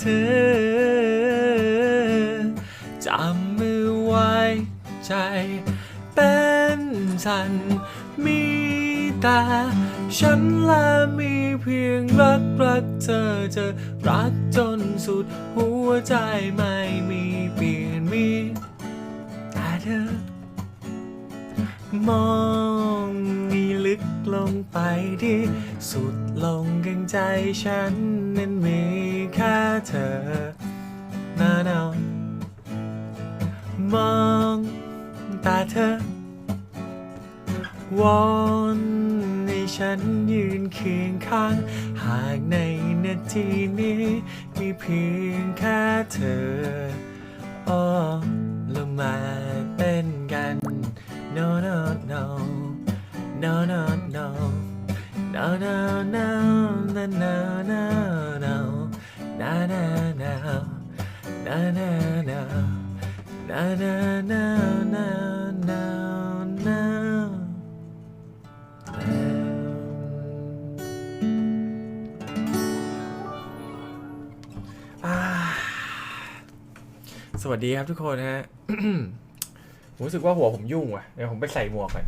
เธอจำมือไว้ใจ เป็นสันมีแต่ฉันและมีเพียงรักรักเธอจะรักจนสุดหัวใจไม่มีเปลี่ยนมีแต่เธอมองนี่ลึกลงไปที่สุดลงกลางใจฉันนั้นมี เธอนาเนามองตาเธอ วอนให้ฉันยืนเคียงข้าง หากในนาทีนี้ มีเพียงแค่เธออ้อเรามาเต้นกัน no no no no no no no no no no no no no no no no no no no no no no อ่าสวัสดีครับทุกคนฮะ ผมรู้สึกว่าหัวผมยุ่งว่ะ เดี๋ยวผมไปใส่หมวกก่อน